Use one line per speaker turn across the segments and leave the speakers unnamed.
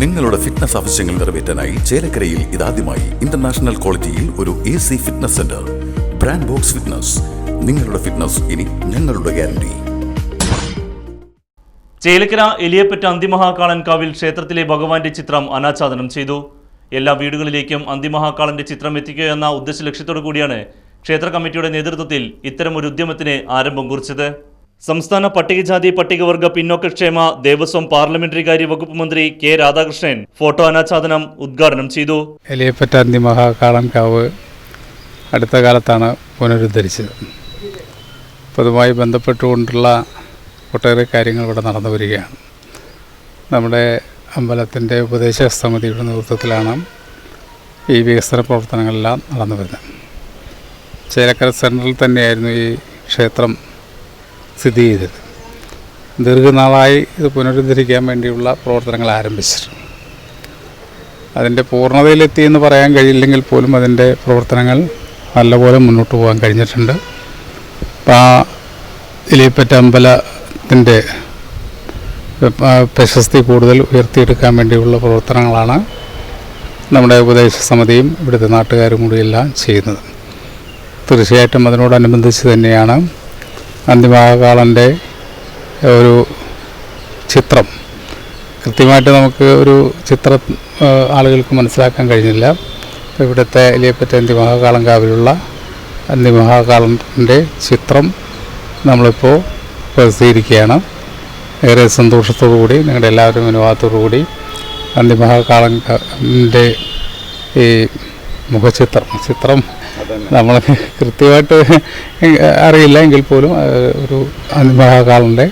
നിങ്ങളുടെ ഫിറ്റ്നസ് ആവശ്യങ്ങൾ നിറവേറ്റാനായി ചേലക്കരയിൽ ഇതാദ്യമായി ഇന്റർനാഷണൽ ക്വാളിറ്റിയിൽ ഒരു A C fitness centre brand box fitness നിങ്ങളുടെ ഫിറ്റ്നസ് ഇനി ഞങ്ങളുടെ ഗ്യാരണ്ടി
ചേലക്കര എലിയപ്പറ്റ അന്തിമഹാകാളൻ ക്ഷേത്രത്തിലെ ഭഗവാന്റെ ചിത്രം അനാച്ഛാദനം ചെയ്തു. എല്ലാ വീടുകളിലേക്കും അന്തിമഹാകാളന്റെ ചിത്രം എത്തിക്കുക എന്ന ഉദ്ദേശ ലക്ഷ്യത്തോടു കൂടിയാണ് ക്ഷേത്ര കമ്മിറ്റിയുടെ നേതൃത്വത്തിൽ ഇത്തരമൊരു ഉദ്യമത്തിന് ആരംഭം കുറിച്ചത്. സംസ്ഥാന പട്ടികജാതി പട്ടികവർഗ പിന്നോക്കക്ഷേമ ദേവസ്വം പാർലമെന്ററി കാര്യ വകുപ്പ് മന്ത്രി കെ രാധാകൃഷ്ണൻ ഫോട്ടോ അനാച്ഛാദനം ഉദ്ഘാടനം ചെയ്തു.
എലിയപ്പറ്റാന്തി മഹാകാളൻകാവ് അടുത്ത കാലത്താണ് പുനരുദ്ധരിച്ചത്. അപ്പോൾ അതുമായി ബന്ധപ്പെട്ടുകൊണ്ടുള്ള ഒട്ടേറെ കാര്യങ്ങൾ ഇവിടെ നടന്നു വരികയാണ്. നമ്മുടെ അമ്പലത്തിന്റെ ഉപദേശക സമിതിയുടെ നേതൃത്വത്തിലാണ് ഈ വികസന പ്രവർത്തനങ്ങളെല്ലാം നടന്നു വരുന്നത്. ചേലക്കര സെൻട്രൽ തന്നെയായിരുന്നു ഈ ക്ഷേത്രം സ്ഥിതി ചെയ്തത്. ദീർഘനാളായി ഇത് പുനരുദ്ധരിക്കാൻ വേണ്ടിയുള്ള പ്രവർത്തനങ്ങൾ ആരംഭിച്ചിട്ടുണ്ട് അതിന്റെ പൂർണതയിലെത്തി എന്ന് പറയാൻ കഴിയില്ലെങ്കിൽ പോലും അതിന്റെ പ്രവർത്തനങ്ങൾ നല്ലപോലെ മുന്നോട്ട് പോകാൻ കഴിഞ്ഞിട്ടുണ്ട്. അപ്പോൾ ആ ഇലിയപ്പറ്റ അമ്പലത്തിന്റെ പ്രശസ്തി കൂടുതൽ ഉയർത്തിയെടുക്കാൻ വേണ്ടിയുള്ള പ്രവർത്തനങ്ങളാണ് നമ്മുടെ ഉപദേശ സമിതിയും ഇവിടുത്തെ നാട്ടുകാരും കൂടിയെല്ലാം ചെയ്യുന്നത്. തീർച്ചയായിട്ടും അതിനോടനുബന്ധിച്ച് തന്നെയാണ് അന്തിമകാളന്റെ ഒരു ചിത്രം. കൃത്യമായിട്ട് നമുക്ക് ഒരു ചിത്രം ആളുകൾക്ക് മനസ്സിലാക്കാൻ കഴിഞ്ഞില്ല. ഇവിടുത്തെ എലിയപ്പറ്റ അന്തിമഹാകാളങ്കാവിലുള്ള അന്തിമഹാകാളന്റെ ചിത്രം നമ്മളിപ്പോൾ പ്രസിദ്ധീകരിക്കുകയാണ്. ഏറെ സന്തോഷത്തോടു കൂടി നിങ്ങളുടെ എല്ലാവരും അനുവാദത്തോടു കൂടി അന്തിമഹാകാളന്റെ ഈ മുഖചിത്രം ചിത്രം നമ്മൾ കൃത്യമായിട്ട് അറിയില്ല എങ്കിൽ പോലും ഒരു അന്തിമഹാകാളന്റെ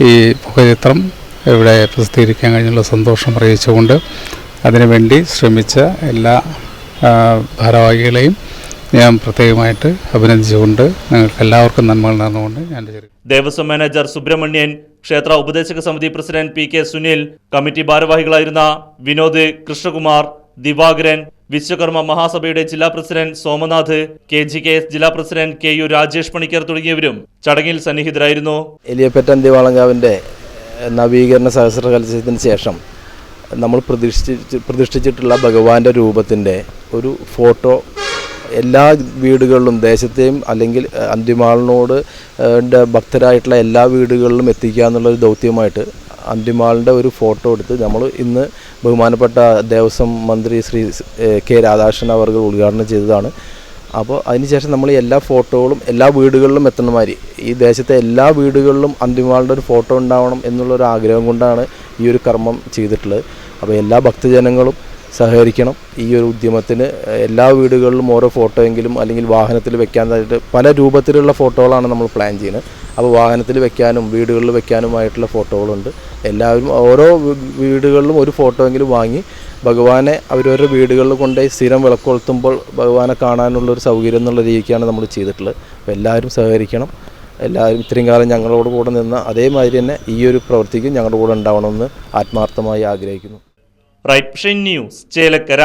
ഈ പുകചിത്രം ഇവിടെ പ്രസിദ്ധീകരിക്കാൻ കഴിഞ്ഞുള്ള സന്തോഷം അറിയിച്ചുകൊണ്ട് അതിനുവേണ്ടി ശ്രമിച്ച എല്ലാ ഭാരവാഹികളെയും ഞാൻ പ്രത്യേകമായിട്ട് അഭിനന്ദിച്ചുകൊണ്ട് നിങ്ങൾക്ക് എല്ലാവർക്കും നന്മകൾ നടന്നുകൊണ്ട് ഞാൻ
ദേവസ്വം മാനേജർ സുബ്രഹ്മണ്യൻ ക്ഷേത്ര ഉപദേശക സമിതി president P K Sunil committee ഭാരവാഹികളായിരുന്ന Vinod Krishnakumar Divakaran Vishwakarma മഹാസഭയുടെ ജില്ലാ president Somanath K G K S ജില്ലാ president K U Rajesh Panicker തുടങ്ങിയവരും ചടങ്ങിൽ സന്നിഹിതരായിരുന്നു.
എലിയപ്പറ്റ അന്തിവാളങ്കാവിന്റെ നവീകരണ സഹസ്രകലശത്തിന് ശേഷം നമ്മൾ പ്രതിഷ്ഠിച്ച് പ്രതിഷ്ഠിച്ചിട്ടുള്ള ഭഗവാന്റെ രൂപത്തിന്റെ ഒരു ഫോട്ടോ എല്ലാ വീടുകളിലും ദേശത്തെയും അല്ലെങ്കിൽ അന്തിമാളിനോട് ഭക്തരായിട്ടുള്ള എല്ലാ വീടുകളിലും എത്തിക്കുക എന്നുള്ളൊരു ദൗത്യമായിട്ട് അന്തിമാളിന്റെ ഒരു ഫോട്ടോ എടുത്ത് നമ്മൾ ഇന്ന് ബഹുമാനപ്പെട്ട ദേവസ്വം മന്ത്രി ശ്രീ കെ രാധാകൃഷ്ണൻ അവർ ഉദ്ഘാടനം ചെയ്തതാണ്. അപ്പോൾ അതിനുശേഷം നമ്മൾ എല്ലാ ഫോട്ടോകളും എല്ലാ വീടുകളിലും എത്തണമാതിരി മാതിരി ഈ ദേശത്തെ എല്ലാ വീടുകളിലും അന്തിമാളുടെ ഒരു ഫോട്ടോ ഉണ്ടാവണം എന്നുള്ളൊരു ആഗ്രഹം കൊണ്ടാണ് ഈ ഒരു കർമ്മം ചെയ്തിട്ടുള്ളത്. അപ്പോൾ എല്ലാ ഭക്തജനങ്ങളും സഹകരിക്കണം. ഈ ഒരു ഉദ്യമത്തിന് എല്ലാ വീടുകളിലും ഓരോ ഫോട്ടോയെങ്കിലും അല്ലെങ്കിൽ വാഹനത്തിൽ വെക്കാൻ പല രൂപത്തിലുള്ള ഫോട്ടോകളാണ് നമ്മൾ പ്ലാൻ ചെയ്യുന്നത്. അപ്പോൾ വാഹനത്തിൽ വെക്കാനും വീടുകളിൽ വെക്കാനുമായിട്ടുള്ള ഫോട്ടോകളുണ്ട്. എല്ലാവരും ഓരോ വീടുകളിലും ഒരു ഫോട്ടോ എങ്കിലും വാങ്ങി ഭഗവാനെ അവരവരുടെ വീടുകളിൽ കൊണ്ടുപോയി സ്ഥിരം വിളക്കൊളുത്തുമ്പോൾ ഭഗവാനെ കാണാനുള്ളൊരു സൗകര്യം എന്നുള്ള രീതിക്കാണ് നമ്മൾ ചെയ്തിട്ടുള്ളത്. അപ്പോൾ എല്ലാവരും സഹകരിക്കണം. എല്ലാവരും ഇത്രയും കാലം ഞങ്ങളോട് കൂടെ നിന്ന് അതേമാതിരി തന്നെ ഈ ഒരു പ്രവൃത്തിക്കും ഞങ്ങളുടെ കൂടെ ഉണ്ടാവണമെന്ന് ആത്മാർത്ഥമായി ആഗ്രഹിക്കുന്നു.
Right news Chelakkara.